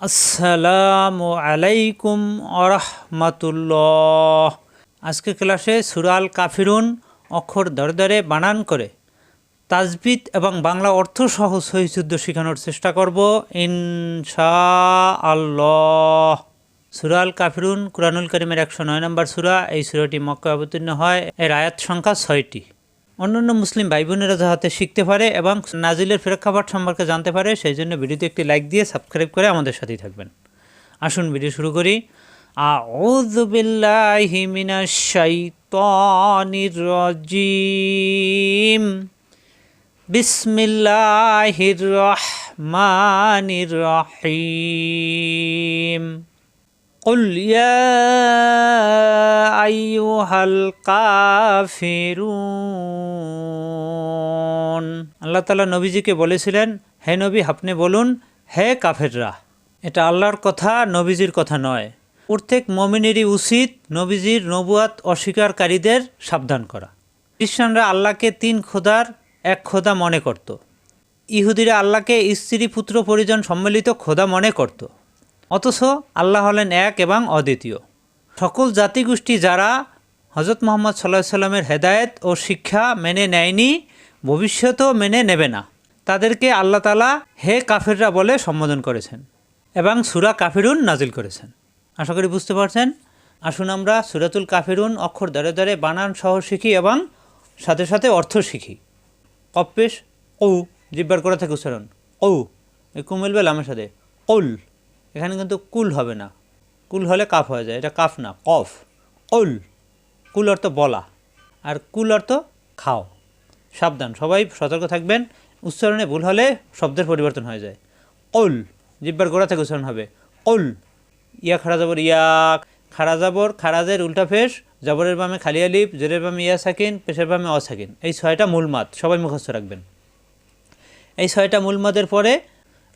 আসসালামু আলাইকুম আরহামাতুল্লাহ আজকে ক্লাসে সুরাল কাফিরুন অক্ষর দরে দরে বানান করে তাজবিদ এবং বাংলা অর্থ সহ সহিযুদ্ধ শেখানোর চেষ্টা করব ইনশা আল্লাহ সুরাল কাফিরুন কুরআনুল করিমের একশো নয় নম্বর সুরা, এই সুরাটি মক্কা অবতীর্ণ হয়। এর আয়াত সংখ্যা ছয়টি। অন্যান্য মুসলিম ভাই বোনেরা যাহাতে শিখতে পারে এবং নাজিলের প্রেক্ষাপট সম্পর্কে জানতে পারে, সেই জন্য ভিডিওতে একটি লাইক দিয়ে সাবস্ক্রাইব করে আমাদের সাথেই থাকবেন। আসুন ভিডিও শুরু করি। আউযু বিল্লাহি মিনাশ শাইতানির রাজিম। বিসমিল্লাহির রহমানির রহিম। قل يا أيها الكافرون আল্লাহ তালা নবীজিকে বলেছিলেন হে নবী আপনি বলুন হে কাফেররা এটা আল্লাহর কথা নবীজির কথা নয় প্রত্যেক মমিনেরই উচিত নবীজির নবুয়াত অস্বীকারীদের সাবধান করা খ্রিস্টানরা আল্লাহকে তিন খোদার এক খোদা মনে করত ইহুদিরা আল্লাহকে স্ত্রী পুত্র পরিজন সম্মিলিত খোদা মনে করত অথচ আল্লাহ হলেন এক এবং অদ্বিতীয়। সকল জাতিগোষ্ঠী যারা হজরত মোহাম্মদ সাল্লাহ সাল্লামের হেদায়েত ও শিক্ষা মেনে নেয়নি, ভবিষ্যতেও মেনে নেবে না। তাদেরকে আল্লাহ তালা হে কাফিররা বলে সম্বোধন করেছেন এবং সুরা কাফিরুন নাজিল করেছেন। আশা করি বুঝতে পারছেন? আসুন আমরা সুরাতুল কাফিরুন অক্ষর দরে দরে বানান সহ শিখি এবং সাথে সাথে অর্থ শিখি। কপ্পেশ ও জিব্বার করা থেকে উচ্চারণ। ও এই কুমিলবে লামের সাথে। কৌল এখানে কিন্তু কুল হবে না। কুল হলে কাফ হয়ে যায়, এটা কাফ না, কফ। কৌল। কুল অর্থ বলা, আর কুল অর্থ খাও। সাবধান, সবাই সতর্ক থাকবেন, উচ্চারণে ভুল হলে শব্দের পরিবর্তন হয়ে যায়। কৌল, জিব্বার গোড়া থেকে উচ্চারণ হবে। কৌল। ইয়া খাড়া যাবর ইয়া খাড়া যাবর খারাজের উল্টা ফেস, জবরের বামে খালি আলিফ, জেরের বামে ইয়া সাকিন, পেশের বামে অসাকিন এই ছয়টা মূল মাত সবাই মুখস্থ রাখবেন। এই ছয়টা মূল মাদের পরে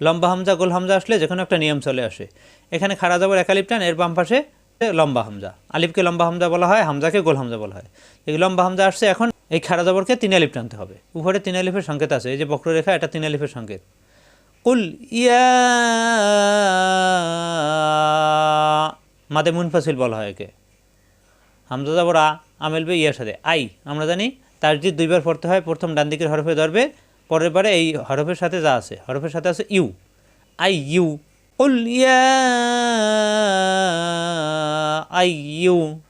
লম্বা হামজা, গোল হামজা আসলে যে কোনো একটা নিয়ম চলে আসে। এখানে খাড়া যাবর একালিপ টান, এর বাম পাশে লম্বা হামজা। আলিফকে লম্বা হামজা বলা হয়, হামজাকে গোল হামজা বলা হয়। এই লম্বা হামজা আসছে এখন, এই খাড়া যাবরকে তিন টানতে হবে। উপরে তিন আলিফের সংকেত আছে, এই যে বক্ররেখা, এটা তিন আলিফের সংকেত। কুল, ইয়া মাদে মুনফাসিল বলা হয় একে। হামজা যাবর আ আমেলবে ইয়ার সাথে। আই, আমরা জানি তার দুইবার পড়তে হয়, প্রথম ডান দিকের হরফে ধরবে পরের বারে এই হরফের সাথে যা আছে, হরফের সাথে আছে ইউ। আই ইউ। কুল ইয়া, আই ইউ।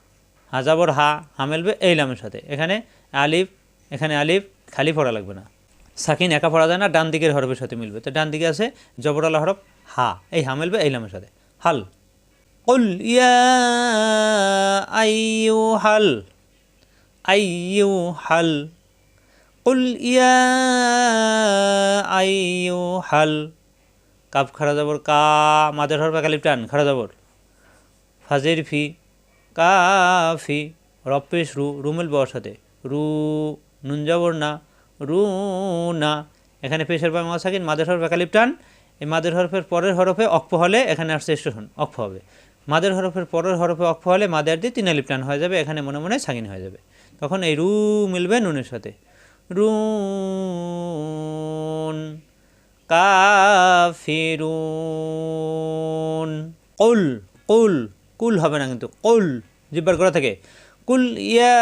হাজাবর হা হামেলবে এই লামের সাথে। এখানে আলিফ এখানে আলিফ, খালি পড়া লাগবে না। সাকিন একা পড়া যায় না, ডান দিকের হরফের সাথে মিলবে। তো ডান দিকে আছে জবরালা হরফ হা। এই হা মিলবে, এই লামের সাথে। হাল। কুল ইয়া আইয়ু হাল। কুল ইয়া আইয়ু হাল কাপ খাড়া যাবর কা মাদের হরফ একালিপ টান খাড়া যাবর ফাজের ফি কাফি রপেশ রু রুমেল বর সাথে রু নুন যাবর না, রু না। এখানে পেশের বা মহাসাকিন মাদের হরফ একালিপ টান, এই মাদের হরফের পরের হরফে অক্ষ হলে এখানে আসছে স্টেশন অক্ষ হবে। মাদের হরফের পরের হরফে অক্ষ হলে মাদের দিয়ে তিন আলিপ টান হয়ে যাবে, এখানে মনে মনে সাকিন হয়ে যাবে। তখন এই রু মিলবে নুনের সাথে। রুন কাফিরুন। কুল কুল কুল হবে না কিন্তু, কুল, জিব্বার করা থাকে। কুল ইয়া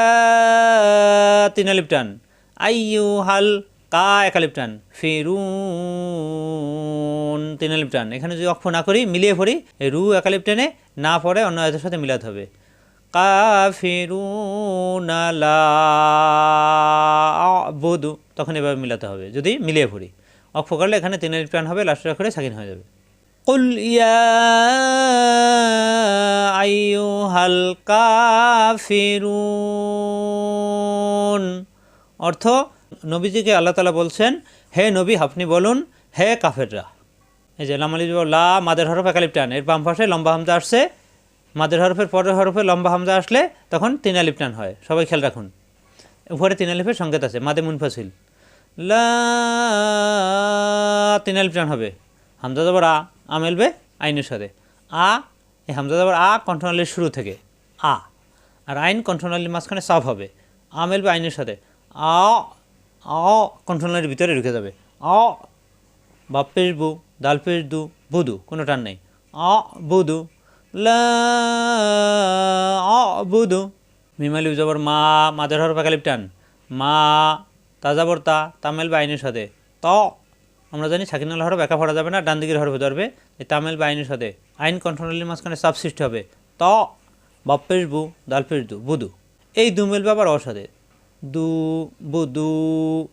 তিন আলিপ টান আইয়ু হাল কা এক আলিপ টান, ফিরুন, তিন আলিপ এখানে যদি অক্ষ না করি, মিলিয়ে পড়ি, রু এক আলিপ না পড়ে অন্য আয়তের সাথে মিলাতে হবে। কাফিরুনা লা তখন এভাবে মিলাতে হবে, যদি মিলিয়ে পড়ি। অক্ষ করলে এখানে তিন আলিপ টান হবে, লাস্টের অক্ষরে সাকিন হয়ে যাবে। কুল ইয়া আইয়ুহাল কাফিরুন। অর্থ, নবীজিকে আল্লাহ তালা বলছেন, হে নবী, আপনি বলুন, হে কাফেররা। এই যে লামালি লা মাদের হরফ একালিপ টান এর বাম পাশে লম্বা হামজা আসছে মাদের হরফের পরের হরফে লম্বা হামজা আসলে তখন তিন টান হয়। সবাই খেয়াল রাখুন। উপরে তিন আলিফের সংকেত আছে, মাদে মুনফাসিল। লা তিন টান হবে। হামজা যাবার আ আ আইনের সাথে। আ, এই হামজা যাবার আ কণ্ঠনালীর শুরু থেকে। আ, আর আইন কণ্ঠনালীর মাঝখানে সাফ হবে। আ আইনের সাথে। আ আ কণ্ঠনালীর ভিতরে ঢুকে যাবে। আ বাপ পেশ বু দাল পেশ দু, বুদু, কোনো টান নেই। আ, বুদু লা আ বুদু মিমালি জবর মা মাদের হর পাকালিপ টান মা তাজাবর তা তামেল বা আইনের সাথে। ত, আমরা জানি সাকিনাল হরফ একা পড়া যাবে না, ডান দিকের হরফে ধরবে। এই তামেল বা আইনের সাথে। আইন কন্ট্রোলের মাঝখানে সাব সৃষ্টি হবে। ত বাপ্পের বু দালপের দু, বুদু। এই দু মিলবে আবার অর সাথে। দু, বুদু।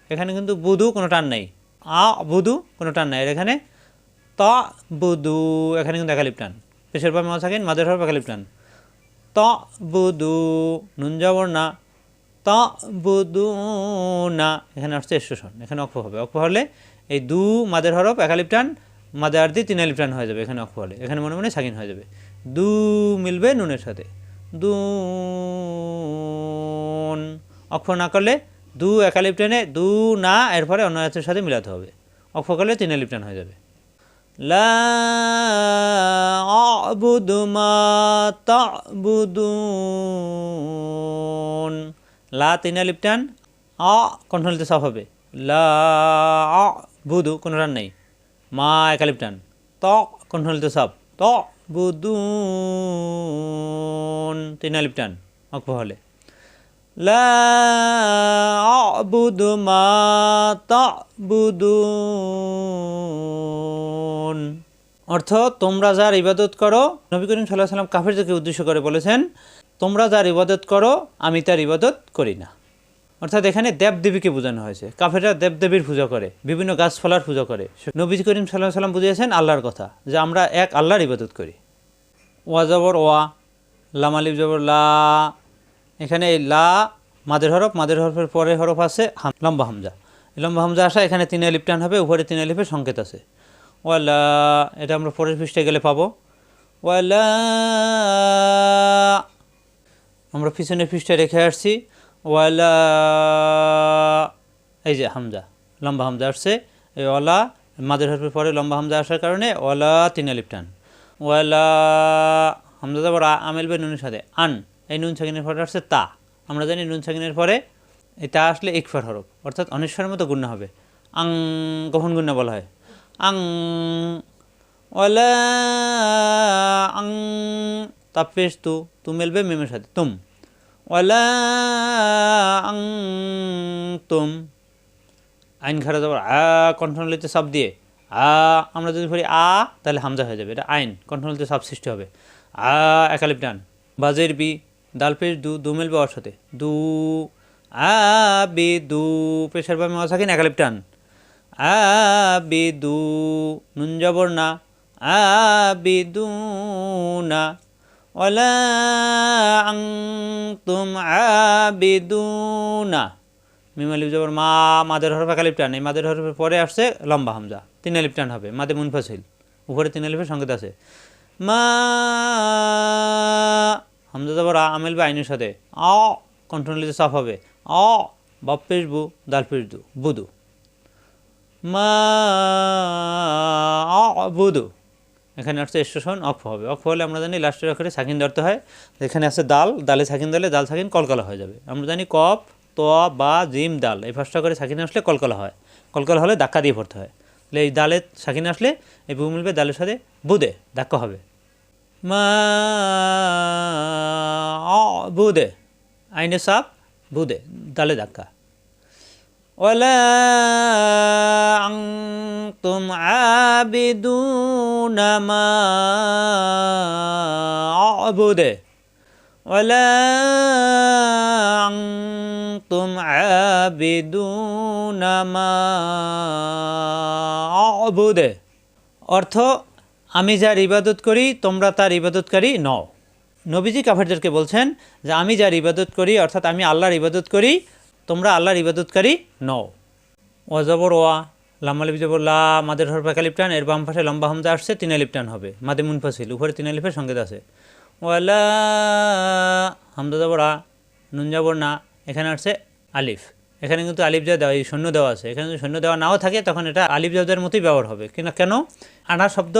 এখানে কিন্তু বুদু কোনো টান নাই। আ, বুদু কোনো টান নাই। এখানে ত, বুদু। এখানে কিন্তু একালিপ টান পেশের পর মাছ থাকেন, মাদের হরফ একালিপ টান। ত বুদু নুন যাবর না। ত বুদু না। এখানে আসছে স্টেশন এখানে অক্ষ হবে। অক্ষ হলে এই দু মাদের হরফ একালিপ টান মাদের আর দিয়ে তিন আলিপ টান হয়ে যাবে এখানে অক্ষ হলে। এখানে মনে মনে সাকিন হয়ে যাবে। দু মিলবে নুনের সাথে। দু অক্ষ না করলে দু একালিপ টানে দু না, এরপরে অন্য সাথে মিলাতে হবে। অক্ষ করলে তিন আলিপ টান হয়ে যাবে। لا أعبد ما تعبدون লা তিন আলিপ টান আ কণ্ঠলিতে সাফ হবে লা আ বুদু কোনো টান নেই মা একালিপ টান ত কণ্ঠলিতে সাফ ত বুদুন তিন আলিপ টান অক্ষ হলে লা আবুদু মা তাবুদুন অর্থ, তোমরা যার ইবাদত করো, নবী করিম সাল্লাহ সাল্লাম কাফেরদেরকে উদ্দেশ্য করে বলেছেন, তোমরা যার ইবাদত করো, আমি তার ইবাদত করি না। অর্থাৎ এখানে দেবদেবীকে বোঝানো হয়েছে। কাফেররা দেবদেবীর পূজা করে, বিভিন্ন গাছপালার পূজা করে। নবী করিম সাল্লাহ সাল্লাম বুঝিয়েছেন আল্লাহর কথা, যে আমরা এক আল্লাহর ইবাদত করি। ওয়া জবর, ওয়া লামালিব জবর, লা এখানে এই লা, মাদের হরফ, মাদের হরফের পরে হরফ আছে লম্বা হামজা। লম্বা হামজা আসা, এখানে তিন আলিপ টান হবে, উপরে তিন আলিপের সংকেত আছে। ওয়ালা, এটা আমরা পরের পৃষ্ঠে গেলে পাবো। ওয়ালা, আমরা পিছনের পৃষ্ঠে রেখে আসছি। ওয়ালা, এই যে হামজা, লম্বা হামজা আসছে। এই ওয়ালা, মাদের হরফের পরে লম্বা হামজা আসার কারণে ওয়ালা, তিন আলিপ টান। ওয়ালা, হামজা যাবর আমেল বে নুনের সাথে, আন। এই নুন সাকিনের পরে আসছে তা। আমরা জানি নুন সাকিনের পরে এই তা আসলে ইকফার হরফ, অর্থাৎ অনিশ্বরের মতো গুণ্য হবে। আং কখন গুণ্য বলা হয়? আং, ওয়ালা, আং তাপেশ তু তু মেলবে মেমের সাথে, তুম। ওয়ালা, আং, তুম। আইন খারা যাবার, আ কণ্ঠনলিতে সাপ দিয়ে। আ, আমরা যদি পড়ি আ, তাহলে হামজা হয়ে যাবে। এটা আইন কণ্ঠনলিতে সাপ সৃষ্টি হবে। আ একালিপ টান বাজের বি দালপেশ দু দু মেলবে ওর সাথে দু, আ, বি, দু, পেশার বা মেওয়া থাকেন একালিপ টান আ, বি, দু, নুন জবর না। আ, বি, দু, না। ওলা আং, তুম আবিদুনা মিম আলিফ জবর মা, মাদের হরফ একালিপ টান এই মাদের হরফের পরে আসছে লম্বা হামজা। তিন আলিফ টান হবে। মাদে মুনফাসিল। উপরে তিন আলিফের সংকেত আছে। মা হামজা জবর আ আমেল আইনের সাথে। অ কন্ট্রোলিতে সাফ হবে। অ বাপ্পেশ বু দালপেশ দু, বুদু। মা বুদু। এখানে আসছে স্টেশন, অফ হবে। অফ হলে আমরা জানি লাস্টের অক্ষরে সাকিন ধরতে হয়। এখানে আছে দাল, দালে সাকিন দিলে দাল সাকিন কলকলা হয়ে যাবে। আমরা জানি কপ ত, বা, জিম, দাল, এই ফার্স্টটা করে সাকিন আসলে কলকলা হয়। কলকলা হলে ধাক্কা দিয়ে পড়তে হয়। তাহলে এই দালে সাকিন আসলে এই বু মিলবে সাথে বুদে, ধাক্কা হবে। বুদে আইনে সাপ বুদে দালে ধাক্কা ولا أنتم عابدون ما أعبد ولا أنتم عابدون ما أعبد অর্থ আমি যার ইবাদত করি, তোমরা তার ইবাদতকারী নও। নবীজি কাফেরদেরকে বলছেন যে, আমি যার ইবাদত করি, অর্থাৎ আমি আল্লাহর ইবাদত করি, তোমরা আল্লাহর ইবাদতকারী নও। অজবর ওয়া, লাম্মা লিপ জবর লা, মাদের হরফ একালিপ টান এর বাম পাশে লম্বা হামজা আসছে, তিন আলিপ টান হবে, মাদে মুনফাসিল উপরে তিন আলিফের সংকেত আছে। ওয়ালা হামজা জবর আ, নুন জবর না, এখানে আসছে আলিফ। এখানে কিন্তু আলিফ যা দেওয়া, এই শূন্য দেওয়া আছে। এখানে যদি শূন্য দেওয়া নাও থাকে, তখন এটা আলিফ জাদের মতোই ব্যবহার হবে। কিনা, কেন? আনা শব্দ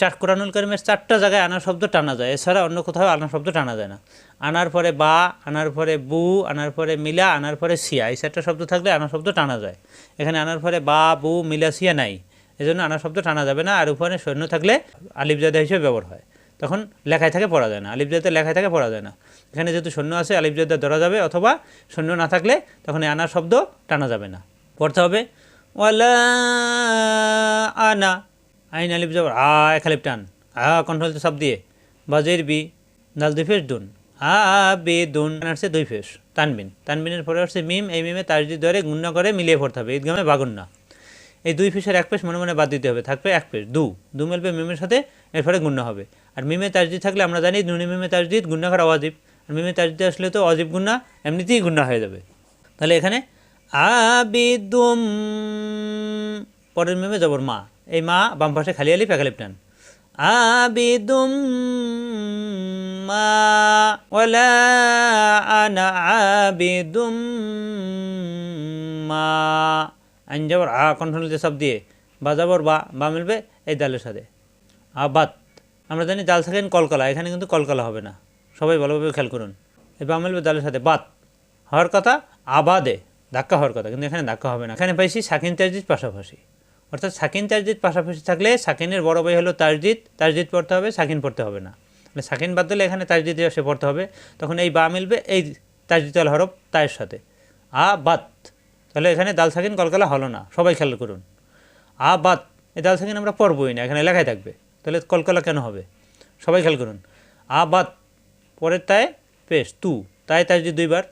চার কোরআনুল করিমের চারটা জায়গায় আনা শব্দ টানা যায়। এছাড়া অন্য কোথাও আনা শব্দ টানা যায় না। আনার পরে বা, আনার পরে বু, আনার পরে মিলা, আনার পরে সিয়া, এই চারটা শব্দ থাকলে আনা শব্দ টানা যায়। এখানে আনার পরে বা, বু, মিলা, সিয়া নাই। এই জন্য আনা শব্দ টানা যাবে না। আর উপরে সৈন্য থাকলে আলিফ জাদা হিসেবে ব্যবহার হয়। তখন লেখায় থাকে পড়া যায় না। আলিফ জাদা লেখায় থাকে পড়া যায় না। এখানে যেহেতু সৈন্য আছে, আলিফ জাদা ধরা যাবে অথবা সৈন্য না থাকলে তখন আনা শব্দ টানা যাবে না। পড়তে হবে, ওয়ালা আনা আইন আলিফ যাবার আ এক আলিফ টান। আ কন্ট্রোল সব দিয়ে। বাজের বি দাল দুই ফেস দুন। আ বে, দুন। আসছে দুই ফেস, তানবিন। তানবিনের পরে আসছে মিম, এই মিমে তাজদি ধরে গুণ্য করে মিলিয়ে পড়তে হবে। ঈদগামে বাগুন্না এই দুই ফেসের এক পেশ মনে মনে বাদ দিতে হবে। থাকবে এক পেশ দু। দু মেলবে মিমের সাথে, এরপরে গুণ্য হবে। আর মিমে তাজদিদ থাকলে আমরা জানি নুনি মিমে তাজদিদ গুণ্য করা অজীব। আর মিমে তাজদিদ আসলে তো অজীব গুণ্য এমনিতেই গুণ্য হয়ে যাবে। তাহলে এখানে আবিদুম পরের মেমে জবর মা। এই মা বাম পাশে খালি আলিফ, এক আলিফ টান। আবিদুম মা ওয়ালা আনা আবিদুম মা। আইন আ কন্ট্রোল সব দিয়ে বা যাবর বা বা মিলবে এই দালের সাথে। আবাদ। আমরা জানি জাল থাকেন কলকলা, এখানে কিন্তু কলকলা হবে না। সবাই ভালোভাবে খেয়াল করুন। এই বা মিলবে দালের সাথে বাত হওয়ার কথা আবাদে, ধাক্কা হওয়ার কথা, কিন্তু এখানে ধাক্কা হবে না। এখানে পাইছি সাকিন তাজদিদ পাশাপাশি। অর্থাৎ সাকিন তাজদিদ পাশাপাশি থাকলে সাকিনের বড় ভাই হলো তাজদিদ তাজদিদ পড়তে হবে, সাকিন পড়তে হবে না। মানে সাকিন বাদ দিলে এখানে তাজদিদ এসে পড়তে হবে। তখন এই বা মিলবে, এই তাজদিদ আল হরফ তায়ের সাথে। আ বাত। তাহলে এখানে দাল সাকিন, কলকালা হলো না। সবাই খেয়াল করুন। আ বাত। এই দাল সাকিন আমরা পড়বই না, এখানে লেখাই থাকবে। তাহলে কলকালা কেন হবে? সবাই খেয়াল করুন। আ বাত। পরের তায় পেশ, তু। তাই তাজদিদ দুইবার।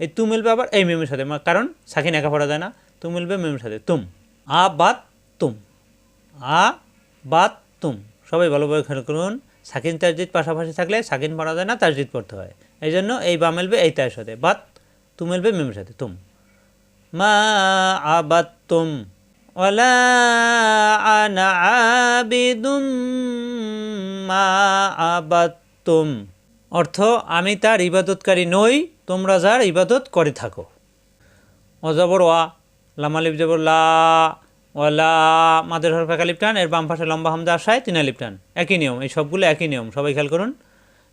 এই তু মিলবে আবার এই মেমের সাথে। কারণ সাকিন একা পড়া যায় না। তু মিলবে মেমের সাথে। তুম। আ বাত। তুম আ বাত তুম সবাই ভালোভাবে খেয়াল করুন। সাকিন তাজদিদ পাশাপাশি থাকলে সাকিন পড়া যায় না, তাজদিদ পড়তে হয়। এই জন্য এই বা মিলবে এই তায়ের সাথে। বাত তু মিলবে মেমের সাথে। তুম। মা আবাত তুম ওয়ালা আনা আবিদুম মা আবাত তুম অর্থ, আমি তার ইবাদতকারী নই, তোমরা যার ইবাদত করে থাকো। অজবর ওয়া লামালিপ জবর লা ওয়ালা মাদের হরফে কালিপ টান, এর বাম পাশে লম্বা হামদা আসায় তিনালিপ টান। একই নিয়ম, এই সবগুলো একই নিয়ম, সবাই খেয়াল করুন।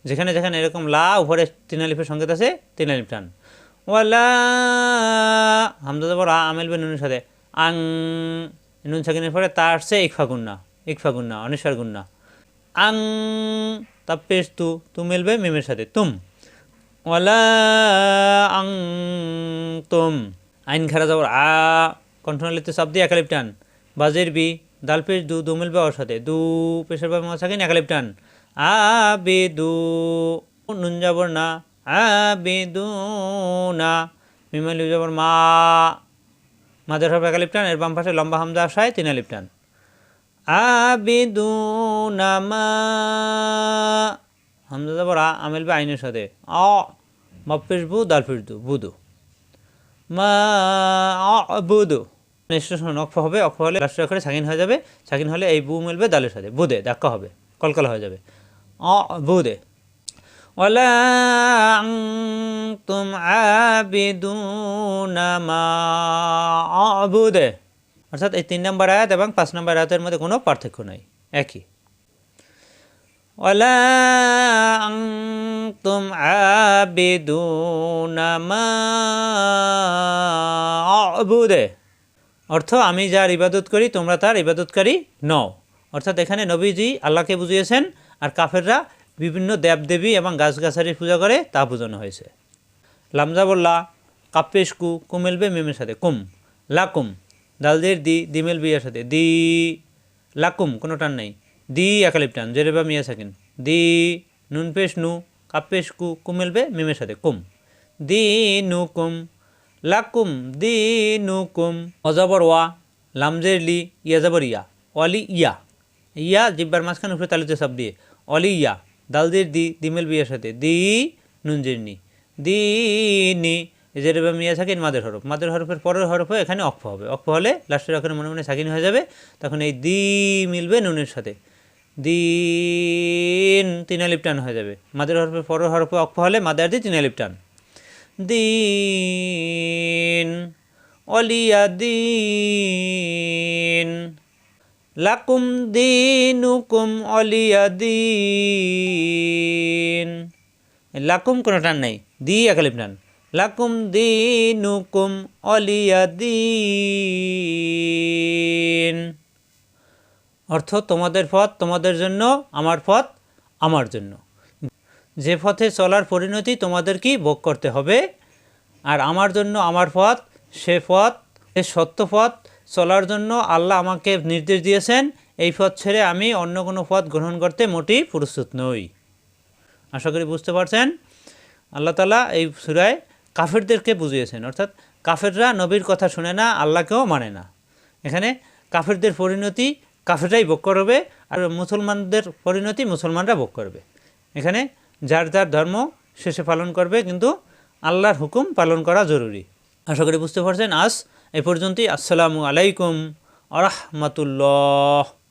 যেখানে যেখানে এরকম লা, উপরে তিনালিপের সংকেত আছে তিনালিপ টান। ওয়ালা হামদা জবর আ আমেল বে নুনের সাথে। আং, নুন সাকিনের পরে তা আসছে ইকফা গুন্না ইকফা গুন্না অনিশ্বার গুন্না। আং তাপ্পেস তু তু মিলবে মিমের সাথে, তুম। ওয়ালা আং, তুম। আইন খারা যাবর আ কণ্ঠনালিতে সব দিয়ে একালিপ টান। বাজের বি দাল পেশ দু দু মিলবে ওর সাথে। দু পেশের বা মা থাকেন, একালিপ টান। আ, বে, দু নুন যাবর না। আ, বে, দু, না। মিমালি যাবর মা। মাদের হবে একালিপ টান এর বাম পাশে লম্বা হামদা আসায় তিন আলিপ টান আবিদুনা মা। হামজা যাবর আ বে আইনের সাথে। অ মাপিস বু দাল ফিস দু, বুদু। মা বুদু। স্টেশন অক্ষ হবে অক্ষ হলে লাস্ট অক্ষরে সাকিন হয়ে যাবে সাকিন হলে এই বু মিলবে দালের সাথে বুদে ধাক্কা হবে কলকলা হয়ে যাবে অ বুদে ولا أنتم عابدون ما أعبد অর্থাৎ এই তিন নম্বর আয়াত এবং পাঁচ নম্বর আয়াতের মধ্যে কোনো পার্থক্য নাই একই ولا أنتم عابدون ما أعبد অর্থ আমি যার ইবাদত করি, তোমরা তার ইবাদতকারী নও। অর্থাৎ এখানে নবীজি আল্লাহকে বুঝিয়েছেন আর কাফেররা বিভিন্ন দেবদেবী এবং গাছগাছালির পূজা করে তা বোঝানো হয়েছে। লামজা বললা কাপ্পেশ কু কুমেলবে মিমের সাথে, কুম, লাকুম, দালদের দি, দিমেল বিয়ার সাথে, দি, লাকুম, কোনো টান নেই, দি একালিপ টান জেরে বা মিয়া থাকেন দি নুন পেশ নু কাপ্পেশ কু কুমেলবে মিমের সাথে, কুম, দি, নু, কুম লাকুম দি নু কুম অজাবর ওয়া, লামজের লি ইয়া যাবর ইয়া, অলি ইয়া। ইয়া জিব্বার মাঝখানে উপরে তালিতে সব দিয়ে, অলি ইয়া দালদের দি, দিমেল বিয়ের সাথে, দি নুনজের নি, দি নি। এজের মিয়া সাকিন, মাদের হরফ। মাদের হরফের পরের হরফে এখানে অক্ষ হবে। অক্ষ হলে লাস্টের অক্ষরে মনে মনে সাকিন হয়ে যাবে, তখন এই দি মিলবে নুনের সাথে। দিন তিনালিপ টান হয়ে যাবে। মাদের হরফের পরের হরফে অক্ষ হলে মাদার দি তিনালিপ টান। দিন, অলিয়া দিন। লাকুম দিনুকুম, অলিয়া দিন। লাকুম কোনো টান নাই, দি একালিপ টান। লাকুম দিনুকুম, অলিয়া দিন। অর্থ তোমাদের পথ, তোমাদের জন্য, আমার পথ, আমার জন্য। যে পথে চলার পরিণতি তোমাদেরকেই ভোগ করতে হবে? আর আমার জন্য আমার পথ, সে পথ সে সত্য পথ, চলার জন্য আল্লাহ আমাকে নির্দেশ দিয়েছেন, এই পথ ছেড়ে আমি অন্য কোনো পথ গ্রহণ করতে মোটেই প্রস্তুত নই। আশা করি বুঝতে পারছেন? আল্লাহ তালা এই সুরায় কাফেরদেরকে বুঝিয়েছেন, অর্থাৎ কাফেররা নবীর কথা শুনে না, আল্লাহকেও মানে না। এখানে কাফেরদের পরিণতি কাফেররাই ভোগ করবে, আর মুসলমানদের পরিণতি মুসলমানরা ভোগ করবে। এখানে যার যার ধর্ম শেষে পালন করবে, কিন্তু আল্লাহর হুকুম পালন করা জরুরি। আশা করি বুঝতে পারছেন। আজ এ পর্যন্তই। আসসালামু আলাইকুম। আরহামতুল্লাহ।